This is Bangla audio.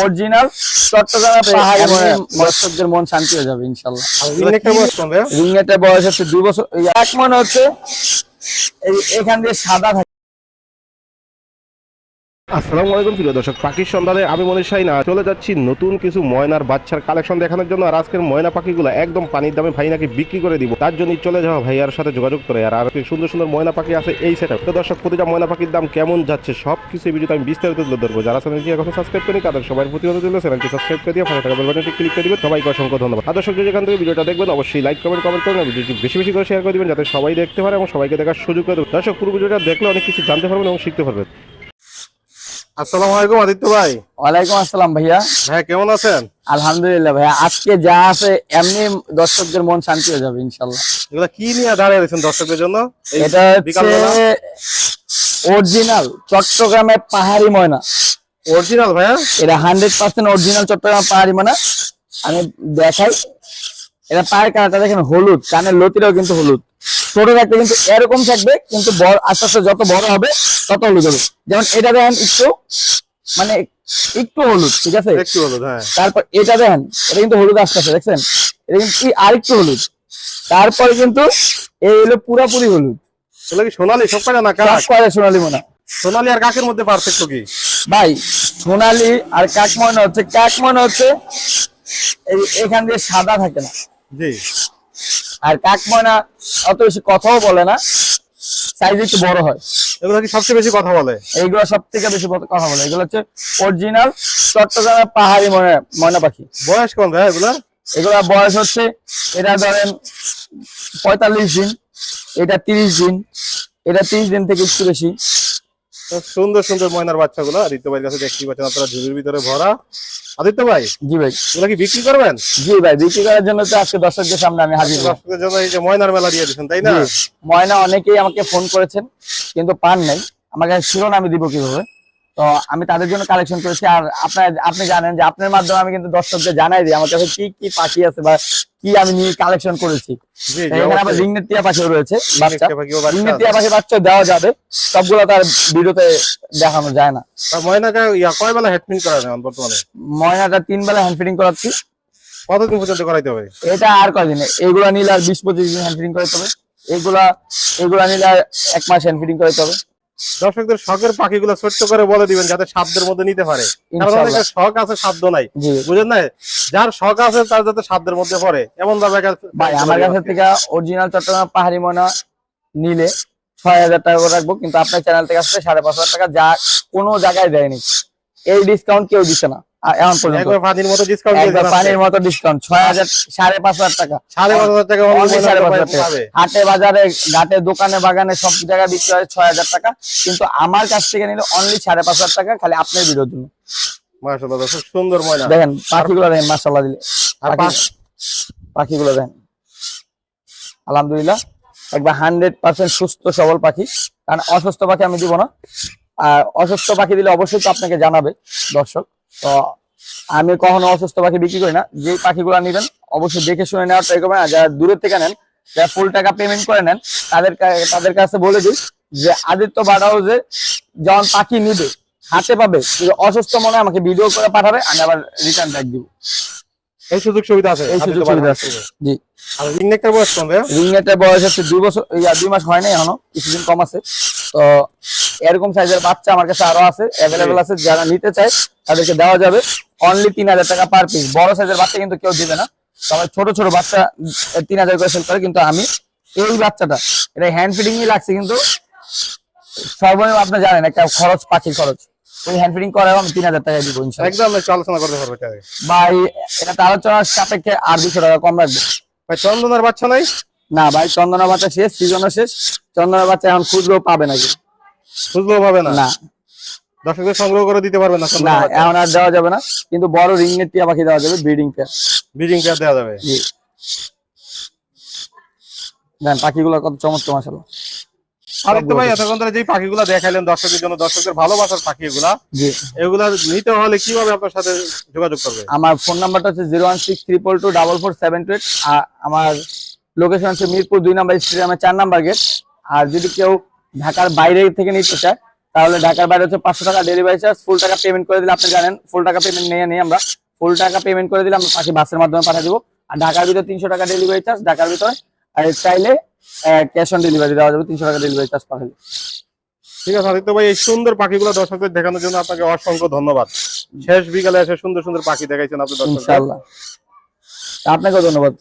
অরিজিনাল চট্টগ্রামের পাহাড়ি দর্শকদের মন শান্তি হয়ে যাবে ইনশাল্লাহ। রিংনেটের বয়স হচ্ছে দুই বছর এক মনে হচ্ছে এই- এখান দিয়ে সাদা থাকে। আসসালামু আলাইকুম, প্রিয় দর্শক। পাখির সন্ধানে আমি মনে চাই না চলে যাচ্ছি নতুন কিছু ময়নার বাচ্চার কালেকশন দেখানোর জন্য, আর আজকের ময়না পাখিগুলো একদম পানির দামে ভাই নাকি বিক্রি করে দিব। তার জন্যই চলে যাওয়া ভাইয়ার সাথে যোগাযোগ করে, আর আরও কি সুন্দর সুন্দর ময়না পাখি আছে এই সেট তো দর্শক, প্রতিটা ময়না পাখির দাম কেমন যাচ্ছে সব কিছু এই ভিডিওতে আমি বিস্তারিত তুলে ধরবো। যারা চ্যানেলটি এখন সাবস্ক্রাইব করি তাদের সবার প্রতি দিলে চ্যানেলটি সাবস্ক্রাইব করে দিয়ে থাকা বেল বাটনটি ক্লিক করে দিবেন। সবাইকে অসংখ্য ধন্যবাদ। আর দর্শক যেখান থেকে ভিডিওটা দেখবেন, অবশ্যই লাইক কমেন্ট কমেন্ট করবেন ভিডিওটি বেশি বেশি করে শেয়ার করে দিবেন, যাতে সবাই দেখতে পারে এবং সবাইকে দেখার সুযোগ করে দর্শক, পুরো ভিডিওটা দেখলে অনেক কিছু জানতে পারবেন এবং শিখতে পারবেন। আসসালামু আলাইকুম আদিত্য ভাই। ওয়ালাইকুম আসসালাম ভাইয়া। ভাই কেমন আছেন? আলহামদুলিল্লাহ ভাইয়া আজকে যা আছে এমনি দর্শকদের মন শান্তি হয়ে যাবে ইনশাল্লাহ। এগুলা কি নিয়ে দাঁড়িয়ে রয়েছেন দর্শকদের জন্য? এটা হচ্ছে অরিজিনাল চট্টগ্রামের পাহাড়ি ময়না। অরিজিনাল ভাইয়া? এটা হান্ড্রেড পার্সেন্ট অরিজিনাল চট্টগ্রাম পাহাড়ি ময়না। আমি দেখাই। এটা পায়ের কালারটা দেখেন হলুদ কানের লতিটাও কিন্তু হলুদ। ছোট থাকতে কিন্তু এরকম থাকবে কিন্তু বড় আস্তে আস্তে যত বড় হবে তত হলুদ হবে। যেমন এটা দেখেন একটু মানে একটু হলুদ ঠিক আছে? একটু হলো হ্যাঁ। তারপর এটা দেখেন এটা কিন্তু হলুদ আস্তে আস্তে দেখছেন? এটা কিন্তু আরেকটু হলুদ। তারপরে কিন্তু এই হলো পুরাপুরি হলুদ। সোনালি? সব কয়টা না কাক? সোনালী মোনা? সোনালি আর কাকের মধ্যে পার্থক্য কি? ভাই সোনালী আর কাক হচ্ছে কাক হচ্ছে এখান দিয়ে সাদা থাকে না। জি। আর কাক ময়না অত বেশি কথাও বলে না। সাইজ একটু বড় হয়। এগুলো কি সবচেয়ে বেশি কথা বলে? এইগুলো সব থেকে বেশি কথা বলে। এগুলো হচ্ছে অরিজিনাল চট্টগ্রামের পাহাড়ি ময়না ময়না পাখি। বয়স কম ভাই এগুলো এগুলা বয়স হচ্ছে এটা ধরেন পঁয়তাল্লিশ দিন এটা তিরিশ দিন এটা তিরিশ দিন থেকে একটু বেশি। সুন্দর সুন্দর ময়নার বাচ্চাগুলো। আদিত্য ভাইয়ের কাছে দেখতে পাচ্ছেন আপনারা ঝুড়ির ভিতরে ভরা। আদিত্য ভাই জি ভাই। এগুলো কি বিক্রি করবেন? জি ভাই বিক্রি করার জন্য তো আজকে দর্শকদের সামনে আমি হাজির। দর্শকদের জন্য এই যে ময়নার মেলা দিয়ে দিচ্ছেন তাই না? ময়না অনেকেই আমাকে ফোন করেছেন কিন্তু পান নাই। আমাকে শিরোনামে আমি দিব কীভাবে? তো আমি তাদের জন্য কালেকশন করেছি। আর আপনার আপনি জানেন যে আপনার মাধ্যমে আমি কিন্তু দর্শকদের জানাই দিই আমার কাছে কি কি পাখি আছে বা কি আমি নিয়ে কালেকশন করেছি। জি জি এখানে আবার রিংনেট টিয়া পাখিও রয়েছে বাচ্চা। রিংনেট টিয়া পাখিও বাচ্চা রিংনেট আছে। টিয়া পাখি বাচ্চা দেওয়া যাবে সবগুলো তার ভিডিওতে দেখানো যায় না। কয় বেলা করা যায় বর্তমানে? ময়নাটা তিন বেলা হ্যান্ড ফিটিং করাচ্ছি। কতদিন পর্যন্ত করাইতে হবে? এটা আর কয়দিনে? এইগুলা নিলে আর বিশ পঁচিশ দিন হ্যান্ড ফিটিং করতে হবে। এইগুলা এগুলা নিলে আর এক মাস হ্যান্ড ফিটিং করতে হবে। দর্শকদের শখের পাখিগুলো ছোট্ট করে বলে দিবেন যাতে শব্দের মধ্যে নিতে পারে। শখ আছে শব্দ নাই। বুঝেন না যার শখ আছে তার যাতে শব্দের মধ্যে পড়ে। এমন ভাবে ভাই আমার কাছে থেকে অরিজিনাল চট্টগ্রাম পাহাড়ি ময়না নিলে ছয় হাজার টাকা করে রাখব কিন্তু আপনার চ্যানেল থেকে আসলে সাড়ে পাঁচ হাজার টাকা যা কোনো জায়গায় দেয়নি। এই ডিসকাউন্ট কেউ দিচ্ছে না। এখন পর্যন্ত। একবার পানির মতো ডিসকাউন্ট পানির মতো টাকা। হাটে বাজারে ঘাটে দোকানে বাগানে সব জায়গায় বিক্রি হয় ছয় হাজার টাকা। কিন্তু আমার কাছ থেকে নিলে অনলি সাড়ে পাঁচ হাজার টাকা খালি আপনার ভিডিওর জন্য। মাশাআল্লাহ দর্শক সুন্দর ময়না। দেখেন পাখিগুলো দেখেন মাসাল্লাহ দিলে। আর পাখিগুলো দেখেন। আলহামদুলিল্লাহ একবার হান্ড্রেড পার্সেন্ট সুস্থ সবল পাখি। কারণ অসুস্থ পাখি আমি দিব না। আর অসুস্থ পাখি দিলে অবশ্যই তো আপনাকে জানাবে দর্শক। তো আমি কখনো অসুস্থ পাখি বিক্রি করি না। যে পাখিগুলো নিবেন, অবশ্যই দেখে শুনে নেওয়ার ট্রাই করবেন। আর যারা দূরের থেকে নেন, যারা ফুল টাকা পেমেন্ট করে নেন, তাদের তাদের কাছে বলে দিই যে, আদিত্য বাড়া হাউসে যখন পাখি নিবে, হাতে পাবে অসুস্থ মনে আমাকে ভিডিও করে পাঠাবে, আমি আবার রিটার্ন ব্যাক দিব। এই সুযোগ সুবিধা আছে এই সুযোগ সুবিধা আছে। জি। আর রিংনেকটার বয়স কম ভাইয়া? রিংনেটের বয়স হচ্ছে দুই বছর ইয়া, দুই মাস হয় নাই এখনও কিছুদিন কম আছে। তো এরকম সাইজের বাচ্চা আমার কাছে আরও আছে অ্যাভেলেবেল আছে যারা নিতে চায় তাদেরকে দেওয়া যাবে। অনলি তিন হাজার টাকা পার পিস বড় সাইজের বাচ্চা কিন্তু কেউ দিবে না। সবাই ছোট ছোট বাচ্চা তিন হাজার করে সেল করে কিন্তু আমি এই বাচ্চাটা এটা হ্যান্ড ফিডিং লাগছে কিন্তু সর্বনিম্ন আপনি জানেন একটা খরচ পাখির খরচ। ওই হ্যান্ড ফিডিং করাও আমি তিন হাজার টাকা দিব একদম আলোচনা করতে পারবে এটা ভাই এটা আলোচনার সাপেক্ষে আর দুশো টাকা কম রাখবে ভাই চন্দনার বাচ্চা নাই? না ভাই চন্দনা বাচ্চা শেষ সিজনও শেষ। চন্দনা বাচ্চা এখন খুচরো পাবে নাকি? খুঁজলেও পাবে না? না। দর্শকদের সংগ্রহ করে দিতে পারবে না না এখন আর দেওয়া যাবে না কিন্তু বড় রিংনেট টিয়া পাখি দেওয়া যাবে ব্রিডিং পেয়ার ব্রিডিং পেয়ার দেওয়া যাবে। জি। দেন পাখিগুলো কত চমৎকার মাসাল্লাহ আদিত্য ভাই এতক্ষণ ধরে যে পাখিগুলো দেখাইলেন দর্শকদের জন্য দর্শকদের ভালোবাসার পাখি এগুলা নিতে হলে কীভাবে আপনার সাথে যোগাযোগ করবে? আমার ফোন নাম্বারটা হচ্ছে zero one six triple two double four seven two eight. আমার লোকেশন হচ্ছে মিরপুর দুই নাম্বার স্টেডিয়ামের চার নাম্বার গেট। আর যদি কেউ ঢাকার বাইরে থেকে নিতে চায় তাহলে ঢাকার বাইরে হচ্ছে পাঁচশো টাকা ডেলিভারি চার্জ ফুল টাকা পেমেন্ট করে দিলে আপনি জানেন ফুল টাকা পেমেন্ট নিয়ে নিই আমরা। ফুল টাকা পেমেন্ট করে দিলে আমরা পাখি বাসের মাধ্যমে পাঠিয়ে দিব। আর ঢাকার ভিতরে তিনশো টাকা ডেলিভারি চার্জ ঢাকার ভিতরে। আর চাইলে ক্যাশ অন ডেলিভারি দেওয়া যাবে তিনশো টাকা ডেলিভারি চার্জ পাঠালে। ঠিক আছে আদিত্য ভাই এই সুন্দর পাখিগুলো দর্শকদের দেখানোর জন্য আপনাকে অসংখ্য ধন্যবাদ। শেষ বিকালে এসে সুন্দর সুন্দর পাখি দেখাইছেন আপনি দর্শক আপনাকেও ধন্যবাদ।